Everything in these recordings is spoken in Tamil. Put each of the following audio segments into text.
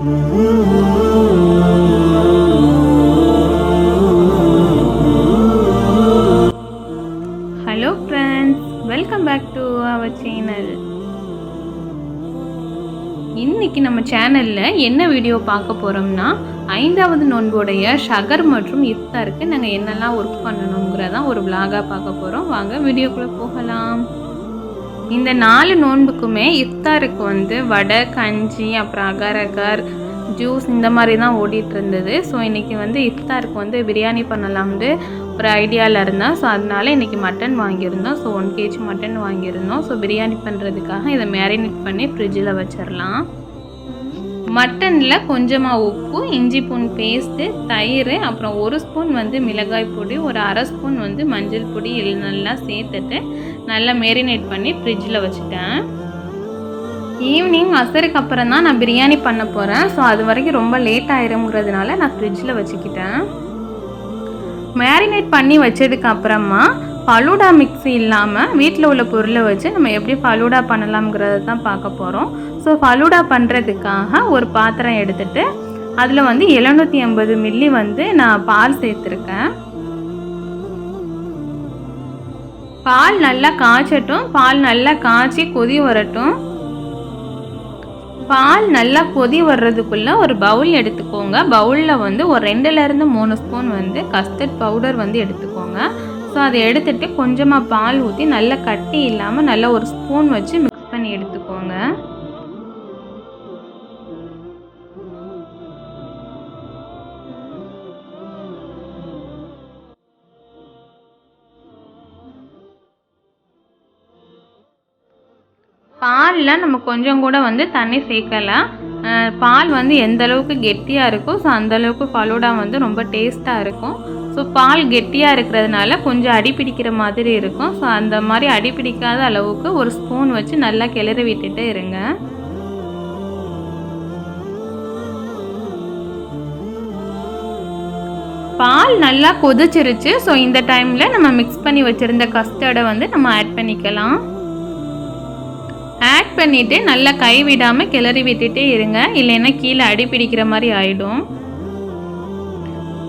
Hello friends welcome back to our channel இன்னைக்கு நம்ம சேனலில் என்ன வீடியோ பார்க்க போகிறோம்னா ஐந்தாவது நோன்புடைய ஷகர் மற்றும் இஃப்தாருக்கு நாங்கள் என்னெல்லாம் ஒர்க் பண்ணணுங்கிறதான் ஒரு விலாகாக பார்க்க போகிறோம் வாங்க வீடியோக்குள்ளே போகலாம். இந்த நாலு நோன்புக்குமே இஃப்தாருக்கு வந்து வடை கஞ்சி அப்புறம் அகர் அகர் ஜூஸ் இந்த மாதிரி தான் ஓடிட்டு இருந்தது ஸோ இன்றைக்கி வந்து இஃப்தாருக்கு வந்து பிரியாணி பண்ணலாம்னு ஒரு ஐடியாவில் இருந்தேன் ஸோ அதனால இன்றைக்கி மட்டன் வாங்கியிருந்தோம். ஸோ ஒன் கேஜி மட்டன் வாங்கியிருந்தோம். ஸோ பிரியாணி பண்ணுறதுக்காக இதை மேரினேட் பண்ணி ஃப்ரிட்ஜில் வச்சிடலாம் மட்டனில் கொஞ்சமாக உப்பு இஞ்சி பூன் பேஸ்ட்டு தயிர் அப்புறம் ஒரு ஸ்பூன் வந்து மிளகாய் பொடி ஒரு அரை ஸ்பூன் வந்து மஞ்சள் பொடி எல்லாம் நல்லா சேர்த்துட்டு நல்லா மேரினேட் பண்ணி ஃப்ரிட்ஜில் வச்சுட்டேன். ஈவினிங் அசருக்கு அப்புறம் தான் நான் பிரியாணி பண்ண போகிறேன் ஸோ அது வரைக்கும் ரொம்ப லேட் ஆயிருங்கிறதுனால நான் ஃப்ரிட்ஜில் வச்சுக்கிட்டேன். மேரினேட் பண்ணி வச்சதுக்கு அப்புறமா ஃபலூடா மிக்ஸி இல்லாமல் வீட்டில் உள்ள பொருளை வச்சு நம்ம எப்படி ஃபலூடா பண்ணலாம்ங்கிறத தான் பார்க்க போகிறோம் ஸோ ஃபலூடா பண்ணுறதுக்காக ஒரு பாத்திரம் எடுத்துட்டு அதில் வந்து எழுநூற்றி எண்பது மில்லி வந்து நான் பால் சேர்த்துருக்கேன். பால் நல்லா காய்ச்சட்டும் பால் நல்லா காய்ச்சி கொதி வரட்டும். பால் நல்லா கொதி வர்றதுக்குள்ளே ஒரு பவுல் எடுத்துக்கோங்க. பவுலில் வந்து ஒரு ரெண்டுலேருந்து மூணு ஸ்பூன் வந்து கஸ்டர்ட் பவுடர் வந்து எடுத்துக்கோங்க. ஸோ அதை எடுத்துட்டு கொஞ்சமாக பால் ஊற்றி நல்லா கட்டி இல்லாமல் நல்லா ஒரு ஸ்பூன் வச்சு மிக்ஸ் பண்ணி எடுத்துக்கோங்க. பாலில் நம்ம கொஞ்சம் கூட வந்து தண்ணி சேர்க்கலாம் பால் வந்து எந்த அளவுக்கு கெட்டியாக இருக்கோ ஸோ அந்த அளவுக்கு ஃபலூடா வந்து ரொம்ப டேஸ்ட்டாக இருக்கும். ஸோ பால் கெட்டியாக இருக்கிறதுனால கொஞ்சம் அடி பிடிக்கிற மாதிரி இருக்கும். ஸோ அந்த மாதிரி அடி பிடிக்காத அளவுக்கு ஒரு ஸ்பூன் வச்சு நல்லா கிளறி விட்டுட்டு இருங்க. பால் நல்லா கொதிச்சிருச்சு. ஸோ இந்த டைமில் நம்ம மிக்ஸ் பண்ணி வச்சுருந்த கஸ்டர்டை வந்து நம்ம ஆட் பண்ணிக்கலாம். பண்ணிவிட்டு நல்லா கை விடாமல் கிளறி விட்டுட்டே இருங்க. இல்லைன்னா கீழே அடி பிடிக்கிற மாதிரி ஆகிடும்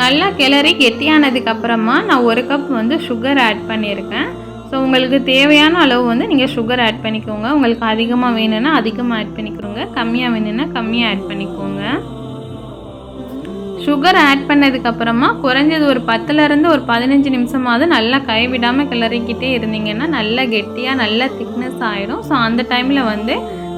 நல்லா கிளறி கெட்டியானதுக்கு அப்புறமா நான் ஒரு கப் வந்து சுகர் ஆட் பண்ணியிருக்கேன். ஸோ உங்களுக்கு தேவையான அளவு வந்து நீங்கள் சுகர் ஆட் பண்ணிக்கோங்க. உங்களுக்கு அதிகமாக வேணும்னா அதிகமாக ஆட் பண்ணிக்கோங்க. கம்மியாக வேணும்னா கம்மியாக ஆட் பண்ணிக்கோங்க. சுகர் ஆட் பண்ணதுக்கப்புறமா குறைஞ்சது ஒரு பத்துலேருந்து ஒரு பதினஞ்சு நிமிஷமாவது நல்லா கைவிடாமல் கிளறிக்கிட்டே இருந்தீங்கன்னா நல்லா கெட்டியாக நல்லா திக்னஸ் ஆகிடும் ஸோ அந்த டைமில் வந்து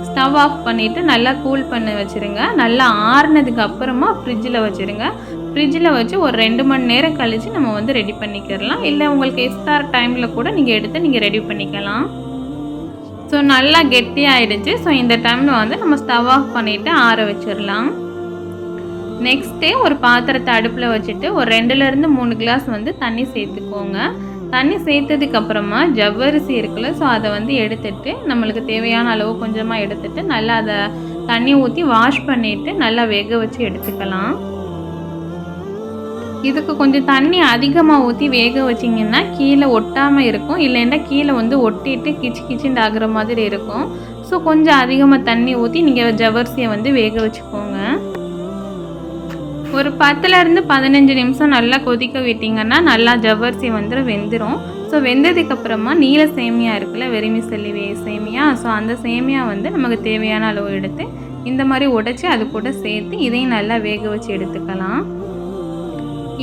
ஸ்டவ் ஆஃப் பண்ணிவிட்டு நல்லா கூல் பண்ணி வச்சுருங்க. நல்லா ஆறுனதுக்கு அப்புறமா ஃப்ரிட்ஜில் வச்சுருங்க. ஃப்ரிட்ஜில் வச்சு ஒரு ரெண்டு மணி நேரம் கழித்து நம்ம வந்து ரெடி பண்ணிக்கிறலாம். இல்லை உங்களுக்கு எக்ஸ்ட்ரா டைமில் கூட நீங்கள் எடுத்து நீங்கள் ரெடி பண்ணிக்கலாம். ஸோ நல்லா கெட்டியாகிடுச்சு ஸோ இந்த டைமில் வந்து நம்ம ஸ்டவ் ஆஃப் பண்ணிவிட்டு ஆற வச்சிடலாம் நெக்ஸ்ட்டே ஒரு பாத்திரத்தை அடுப்பில் வச்சுட்டு ஒரு ரெண்டுலேருந்து மூணு கிளாஸ் வந்து தண்ணி சேர்த்துக்கோங்க. தண்ணி சேர்த்ததுக்கப்புறமா ஜவ்வரிசி இருக்குல்ல ஸோ அதை வந்து எடுத்துட்டு நம்மளுக்கு தேவையான அளவு கொஞ்சமாக எடுத்துட்டு நல்லா அதை தண்ணி ஊற்றி வாஷ் பண்ணிவிட்டு நல்லா வேக வச்சு எடுத்துக்கலாம். இதுக்கு கொஞ்சம் தண்ணி அதிகமாக ஊற்றி வேக வச்சிங்கன்னா கீழே ஒட்டாமல் இருக்கும். இல்லைன்னா கீழே வந்து ஒட்டிட்டு கிச்சு கிச்சுண்டு ஆகுற மாதிரி இருக்கும். ஸோ கொஞ்சம் அதிகமாக தண்ணி ஊற்றி நீங்கள் ஜவ்வரிசியை வந்து வேக வச்சுக்கோங்க. ஒரு பத்துலேருந்து பதினஞ்சு நிமிஷம் நல்லா கொதிக்க விட்டிங்கன்னா நல்லா ஜவ்வரிசி வந்து வெந்துடும் ஸோ வெந்ததுக்கப்புறமா நீல சேமியா இருக்குல்ல வெறுமி செல்லிவே சேமியா. ஸோ அந்த சேமியா வந்து நமக்கு தேவையான அளவு எடுத்து இந்த மாதிரி உடைச்சி அது கூட சேர்த்து இதையும் நல்லா வேக வச்சு எடுத்துக்கலாம்.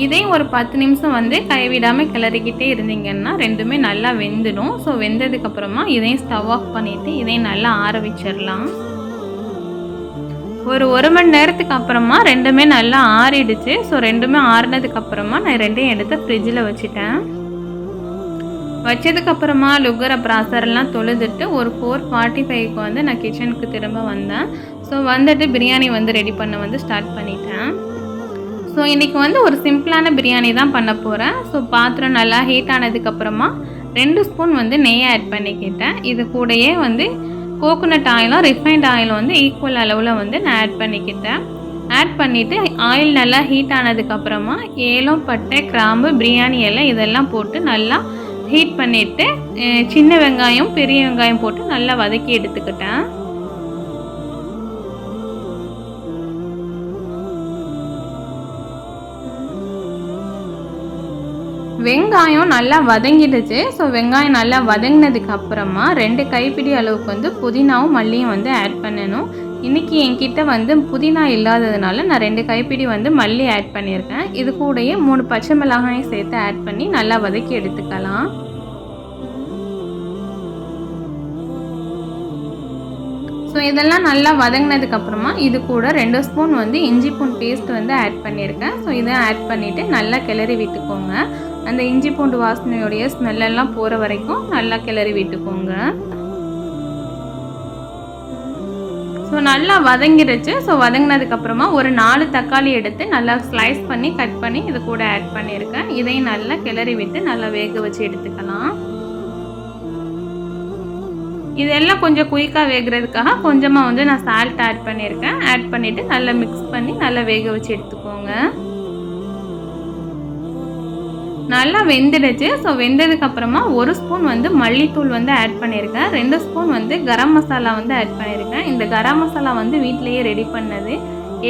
இதையும் ஒரு பத்து நிமிஷம் வந்து கைவிடாமல் கிளறிக்கிட்டே இருந்தீங்கன்னா ரெண்டுமே நல்லா வெந்துடும். ஸோ வெந்ததுக்கப்புறமா இதையும் ஸ்டவ் ஆஃப் பண்ணிவிட்டு இதையும் நல்லா ஆற வச்சிடலாம். ஒரு ஒரு மணி நேரத்துக்கு அப்புறமா ரெண்டுமே நல்லா ஆறிடுச்சு. ஸோ ரெண்டுமே ஆறினதுக்கு அப்புறமா நான் ரெண்டையும் எடுத்து ஃப்ரிட்ஜில் வச்சுட்டேன். வச்சதுக்கப்புறமா லுகர் அப்புறம் அசரெல்லாம் தொழுதுட்டு ஒரு ஃபோர் ஃபார்ட்டி ஃபைவ்க்கு வந்து நான் கிச்சனுக்கு திரும்ப வந்தேன். ஸோ வந்துட்டு பிரியாணி வந்து ரெடி பண்ண வந்து ஸ்டார்ட் பண்ணிட்டேன். ஸோ இன்றைக்கி வந்து ஒரு சிம்பிளான பிரியாணி தான் பண்ண போகிறேன் ஸோ பாத்திரம் நல்லா ஹீட் ஆனதுக்கப்புறமா ரெண்டு ஸ்பூன் வந்து நெய் ஆட் பண்ணிக்கிட்டேன். இது கூடயே வந்து கோகோனட் ஆயிலும் ரிஃபைண்ட் ஆயிலும் வந்து ஈக்குவல் அளவில் வந்து நான் ஆட் பண்ணிக்கிட்டேன். ஆட் பண்ணிவிட்டு ஆயில் நல்லா ஹீட் ஆனதுக்கப்புறமா ஏலம் பட்டை கிராம்பு பிரியாணி இலை இதெல்லாம் போட்டு நல்லா ஹீட் பண்ணிவிட்டு சின்ன வெங்காயம் பெரிய வெங்காயம் போட்டு நல்லா வதக்கி எடுத்துக்கிட்டேன். வெங்காயம் நல்லா வதங்கிடுச்சு. ஸோ வெங்காயம் நல்லா வதங்கினதுக்கு அப்புறமா ரெண்டு கைப்பிடி அளவுக்கு வந்து புதினாவும் மல்லியும் வந்து ஆட் பண்ணணும். இன்றைக்கி என்கிட்ட வந்து புதினா இல்லாததுனால நான் ரெண்டு கைப்பிடி வந்து மல்லி ஆட் பண்ணியிருக்கேன். இது கூடயே மூணு பச்சை மிளகாயும் சேர்த்து ஆட் பண்ணி நல்லா வதக்கி எடுத்துக்கலாம். ஸோ இதெல்லாம் நல்லா வதங்கினதுக்கு அப்புறமா இது கூட ரெண்டு ஸ்பூன் வந்து இஞ்சி பூன் பேஸ்ட் வந்து ஆட் பண்ணியிருக்கேன். ஸோ இதை ஆட் பண்ணிவிட்டு நல்லா கிளறி விட்டுக்கோங்க. அந்த இஞ்சி பூண்டு வாசனையுடைய ஸ்மெல்லெல்லாம் போகிற வரைக்கும் நல்லா கிளறி விட்டுக்கோங்க. ஸோ நல்லா வதங்கிடுச்சு ஸோ வதங்கினதுக்கப்புறமா ஒரு நாலு தக்காளி எடுத்து நல்லா ஸ்லைஸ் பண்ணி கட் பண்ணி இது கூட ஆட் பண்ணியிருக்கேன். இதையும் நல்லா கிளறி விட்டு நல்லா வேக வச்சு எடுத்துக்கலாம். இதெல்லாம் கொஞ்சம் குயிக்காக வேகிறதுக்காக கொஞ்சமாக வந்து நான் சால்ட் ஆட் பண்ணியிருக்கேன். ஆட் பண்ணிவிட்டு நல்லா மிக்ஸ் பண்ணி நல்லா வேக வச்சு எடுத்துக்கோங்க. நல்லா வெந்துடுச்சு. ஸோ வெந்ததுக்கப்புறமா ஒரு ஸ்பூன் வந்து மல்லித்தூள் வந்து ஆட் பண்ணியிருக்கேன். ரெண்டு ஸ்பூன் வந்து கரம் மசாலா வந்து ஆட் பண்ணியிருக்கேன். இந்த கரம் மசாலா வந்து வீட்டிலையே ரெடி பண்ணது.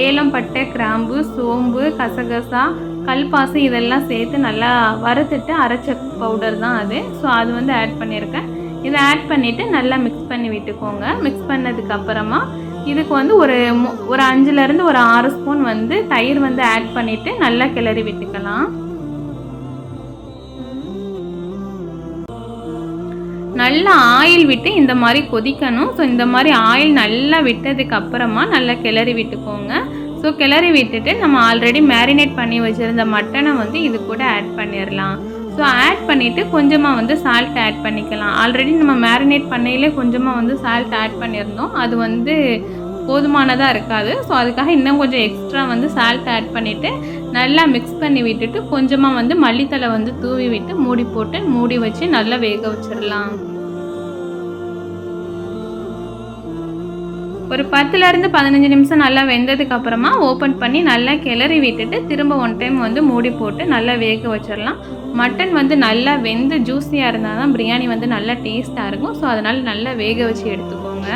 ஏலம் பட்டை கிராம்பு சோம்பு கசகசா கல்பாசு இதெல்லாம் சேர்த்து நல்லா வறுத்துட்டு அரைச்ச பவுடர் தான் அது. ஸோ அது வந்து ஆட் பண்ணியிருக்கேன். இதை ஆட் பண்ணிவிட்டு நல்லா மிக்ஸ் பண்ணி விட்டுக்கோங்க. மிக்ஸ் பண்ணதுக்கப்புறமா இதுக்கு வந்து ஒரு ஒரு அஞ்சுலேருந்து ஒரு ஆறு ஸ்பூன் வந்து தயிர் வந்து ஆட் பண்ணிவிட்டு நல்லா கிளறி விட்டுக்கலாம். நல்லா ஆயில் விட்டு இந்த மாதிரி கொதிக்கணும். ஸோ இந்த மாதிரி ஆயில் நல்லா விட்டதுக்கு அப்புறமா நல்லா கிளறி விட்டுக்கோங்க. ஸோ கிளறி விட்டுட்டு நம்ம ஆல்ரெடி மேரினேட் பண்ணி வச்சுருந்த மட்டனை வந்து இது கூட ஆட் பண்ணிடலாம் ஸோ ஆட் பண்ணிவிட்டு கொஞ்சமாக வந்து சால்ட் ஆட் பண்ணிக்கலாம். ஆல்ரெடி நம்ம மேரினேட் பண்ணையிலே கொஞ்சமாக வந்து சால்ட் ஆட் பண்ணியிருந்தோம் அது வந்து போதுமானதாக இருக்காது. ஸோ அதுக்காக இன்னும் கொஞ்சம் எக்ஸ்ட்ரா வந்து சால்ட் ஆட் பண்ணிவிட்டு நல்லா மிக்ஸ் பண்ணி விட்டுட்டு கொஞ்சமாக வந்து மல்லித்தலை வந்து தூவி விட்டு மூடி போட்டு மூடி வச்சு நல்லா வேக வச்சிடலாம். ஒரு பத்துலேருந்து பதினஞ்சு நிமிஷம் நல்லா வெந்ததுக்கு அப்புறமா ஓப்பன் பண்ணி நல்லா கிளறி விட்டுட்டு திரும்ப ஒன் டைம் வந்து மூடி போட்டு நல்லா வேக வச்சிடலாம். மட்டன் வந்து நல்லா வெந்து ஜூஸியாக இருந்தால் தான் பிரியாணி வந்து நல்லா டேஸ்ட்டாக இருக்கும். ஸோ அதனால் நல்லா வேக வச்சு எடுத்துக்கோங்க.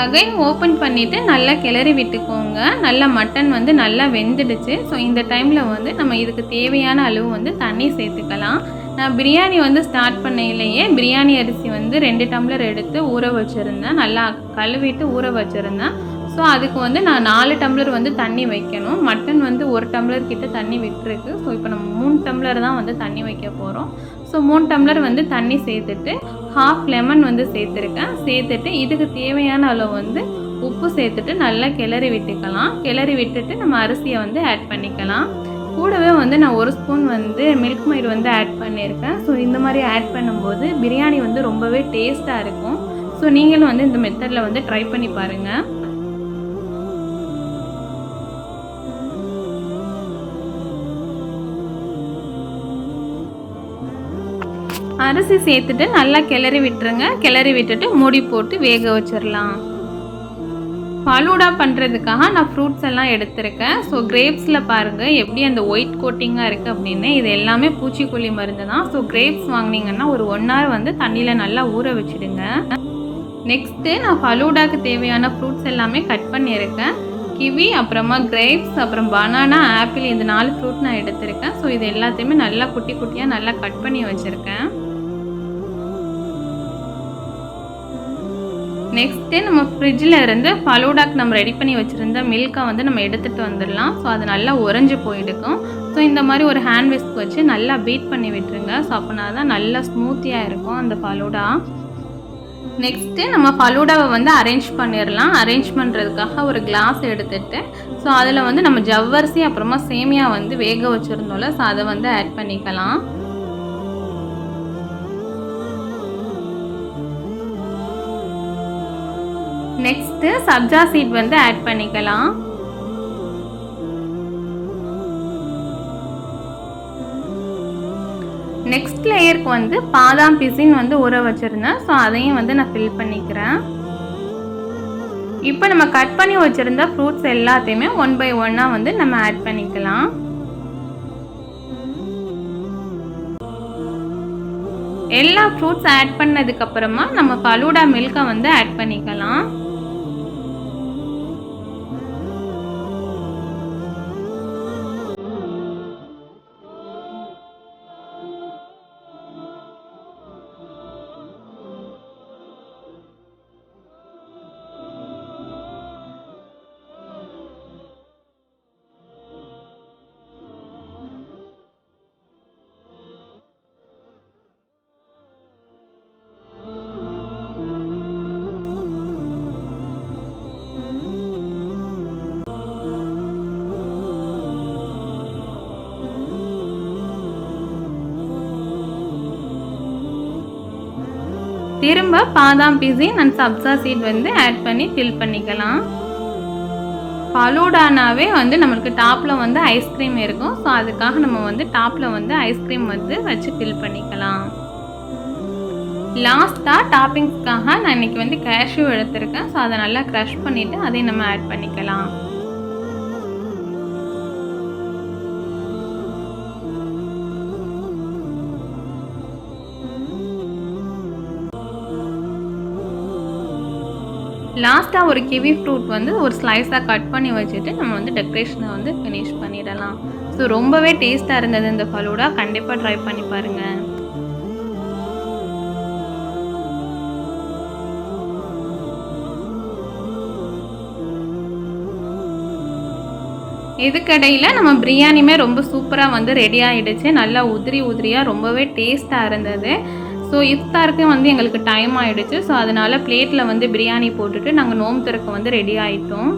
அகைன் ஓப்பன் பண்ணிவிட்டு நல்லா கிளறி விட்டுக்கோங்க. நல்லா மட்டன் வந்து நல்லா வெந்துடுச்சு. ஸோ இந்த டைமில் வந்து நம்ம இதுக்கு தேவையான அளவு வந்து தண்ணி சேர்த்துக்கலாம். நான் பிரியாணி வந்து ஸ்டார்ட் பண்ணையிலேயே பிரியாணி அரிசி வந்து ரெண்டு டம்ளர் எடுத்து ஊற வச்சுருந்தேன். நல்லா கழுவிட்டு ஊற வச்சுருந்தேன். ஸோ அதுக்கு வந்து நான் நாலு டம்ளர் வந்து தண்ணி வைக்கணும். மட்டன் வந்து ஒரு டம்ளர் கிட்ட தண்ணி விட்டுருக்கு. ஸோ இப்போ நம்ம மூணு டம்ளர் தான் வந்து தண்ணி வைக்க போகிறோம் ஸோ மூணு டம்ளர் வந்து தண்ணி சேர்த்துட்டு ஹாஃப் லெமன் வந்து சேர்த்துருக்கேன். சேர்த்துட்டு இதுக்கு தேவையான அளவு வந்து உப்பு சேர்த்துட்டு நல்லா கிளறி விட்டுக்கலாம். கிளறி விட்டுட்டு நம்ம அரிசியை வந்து ஆட் பண்ணிக்கலாம். கூடவே வந்து நான் ஒரு ஸ்பூன் வந்து மில்க் மைட் வந்து ஆட் பண்ணியிருக்கேன். ஸோ இந்த மாதிரி ஆட் பண்ணும்போது பிரியாணி வந்து ரொம்பவே டேஸ்ட்டாக இருக்கும். ஸோ நீங்களும் வந்து இந்த மெத்தடில் வந்து ட்ரை பண்ணி பாருங்கள் அரிசி சேர்த்துட்டு நல்லா கிளறி விட்டுருங்க. கிளறி விட்டுட்டு மூடி போட்டு வேக வச்சிடலாம் ஃபலூடா பண்ணுறதுக்காக நான் ஃப்ரூட்ஸ் எல்லாம் எடுத்திருக்கேன். ஸோ கிரேப்ஸில் பாருங்கள் எப்படி அந்த ஒயிட் கோட்டிங்காக இருக்குது அப்படின்னு. இது எல்லாமே பூச்சிக்கொல்லி மருந்து தான். ஸோ கிரேப்ஸ் வாங்கினீங்கன்னா ஒரு ஒன் ஹவர் வந்து தண்ணியில் நல்லா ஊற வச்சுடுங்க. நெக்ஸ்ட்டு நான் ஃபலூடாக்கு தேவையான ஃப்ரூட்ஸ் எல்லாமே கட் பண்ணியிருக்கேன். கிவி அப்புறமா கிரேப்ஸ் அப்புறம் பனானா ஆப்பிள் இந்த நாலு ஃப்ரூட் நான் எடுத்திருக்கேன். ஸோ இது எல்லாத்தையுமே நல்லா குட்டி குட்டியாக நல்லா கட் பண்ணி வச்சுருக்கேன். நெக்ஸ்ட்டு நம்ம ஃப்ரிட்ஜில் இருந்து ஃபலூடாக்கு நம்ம ரெடி பண்ணி வச்சுருந்த மில்கை வந்து நம்ம எடுத்துகிட்டு வந்துடலாம். ஸோ அது நல்லா உறைஞ்சி போயிடுக்கும். ஸோ இந்த மாதிரி ஒரு ஹேண்ட் விஸ்க் வச்சு நல்லா பீட் பண்ணி விட்டுருங்க. ஸோ அப்போனா தான் நல்லா ஸ்மூத்தியாக இருக்கும் அந்த ஃபலூடா நெக்ஸ்ட்டு நம்ம ஃபலூடாவை வந்து அரேஞ்ச் பண்ணிடலாம். அரேஞ்ச் பண்ணுறதுக்காக ஒரு கிளாஸ் எடுத்துகிட்டு ஸோ அதில் வந்து நம்ம ஜவ்வரிசி அப்புறமா சேமியா வந்து வேக வச்சுருந்தோம்ல ஸோ அதை வந்து ஆட் பண்ணிக்கலாம். நெக்ஸ்ட்டு சப்ஜா சீட் வந்து ஆட் பண்ணிக்கலாம். நெக்ஸ்ட் லேயருக்கு வந்து பாதாம் பிசின் வந்து ஊற வச்சுருந்தேன். ஸோ அதையும் வந்து நான் ஃபில் பண்ணிக்கிறேன். இப்போ நம்ம கட் பண்ணி வச்சுருந்த ஃப்ரூட்ஸ் எல்லாத்தையுமே ஒன் பை ஒன்னாக வந்து நம்ம ஆட் பண்ணிக்கலாம். எல்லா ஃப்ரூட்ஸ் ஆட் பண்ணதுக்கப்புறமா நம்ம ஃபலூடா மில்கை வந்து ஆட் பண்ணிக்கலாம். திரும்ப பாதாம் பிசின் அண்ட் சப்சா சீட் வந்து ஆட் பண்ணி ஃபில் பண்ணிக்கலாம். ஃபலூடானாவே வந்து நம்மளுக்கு டாப்பில் வந்து ஐஸ்கிரீம் இருக்கும். ஸோ அதுக்காக நம்ம வந்து டாப்பில் வந்து ஐஸ்கிரீம் வந்து வச்சு ஃபில் பண்ணிக்கலாம். லாஸ்ட்டாக டாப்பிங்ஸ்க்காக நான் இன்றைக்கி வந்து கேஷ்யூ எடுத்திருக்கேன். ஸோ அதை நல்லா க்ரஷ் பண்ணிவிட்டு அதையும் நம்ம ஆட் பண்ணிக்கலாம். லாஸ்ட்டாக ஒரு கிவி ஃப்ரூட் வந்து ஒரு ஸ்லைஸாக கட் பண்ணி வச்சுட்டு நம்ம வந்து டெக்கரேஷனை வந்து ஃபினிஷ் பண்ணிடலாம். ஸோ ரொம்பவே டேஸ்ட்டாக இருந்தது இந்த ஃபலூடா கண்டிப்பாக ட்ரை பண்ணி பாருங்கள் இதுக்கடையில் நம்ம பிரியாணியுமே ரொம்ப சூப்பராக வந்து ரெடி ஆகிடுச்சு நல்லா உதிரி உதிரியாக ரொம்பவே டேஸ்ட்டாக இருந்தது. ஸோ இஃப்தாருக்கு வந்து எங்களுக்கு டைம் ஆகிடுச்சு ஸோ அதனால் பிளேட்டில் வந்து பிரியாணி போட்டுட்டு நாங்கள் நோம்பு திறக்க வந்து ரெடி ஆகிட்டோம்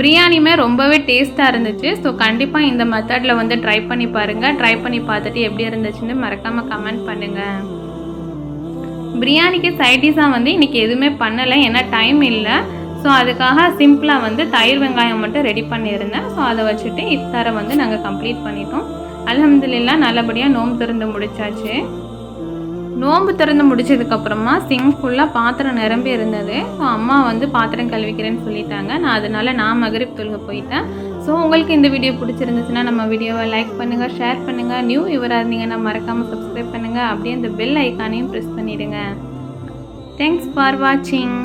பிரியாணியுமே ரொம்பவே டேஸ்ட்டாக இருந்துச்சு. ஸோ கண்டிப்பாக இந்த மெத்தடில் வந்து ட்ரை பண்ணி பாருங்கள் ட்ரை பண்ணி பார்த்துட்டு எப்படி இருந்துச்சுன்னு மறக்காமல் கமெண்ட் பண்ணுங்கள் பிரியாணிக்கு சைடிஷாக வந்து இன்றைக்கி எதுவுமே பண்ணலை. ஏன்னா டைம் இல்லை. ஸோ அதுக்காக சிம்பிளாக வந்து தயிர் வெங்காயம் மட்டும் ரெடி பண்ணியிருந்தேன். ஸோ அதை வச்சுட்டு இஃப்தாரை வந்து நாங்கள் கம்ப்ளீட் பண்ணிட்டோம். அலமதுல்லாம் நல்லபடியாக நோம்பு திறந்து முடிச்சாச்சு. நோம்பு திறந்து முடிச்சதுக்கப்புறமா சிங் ஃபுல்லாக பாத்திரம் நிரம்பி இருந்தது. ஸோ அம்மா வந்து பாத்திரம் கழுவிக்கிறேன்னு சொல்லிட்டாங்க. நான் அதனால நான் மகரிப் தொழுக போயிட்டேன். ஸோ உங்களுக்கு இந்த வீடியோ பிடிச்சிருந்துச்சுன்னா நம்ம வீடியோவை லைக் பண்ணுங்கள் ஷேர் பண்ணுங்கள் நியூ இவராக இருந்தீங்கன்னா மறக்காமல் சப்ஸ்கிரைப் பண்ணுங்கள் அப்படியே இந்த பெல் ஐக்கானையும் ப்ரெஸ் பண்ணிவிடுங்க தேங்க்ஸ் ஃபார் வாட்சிங்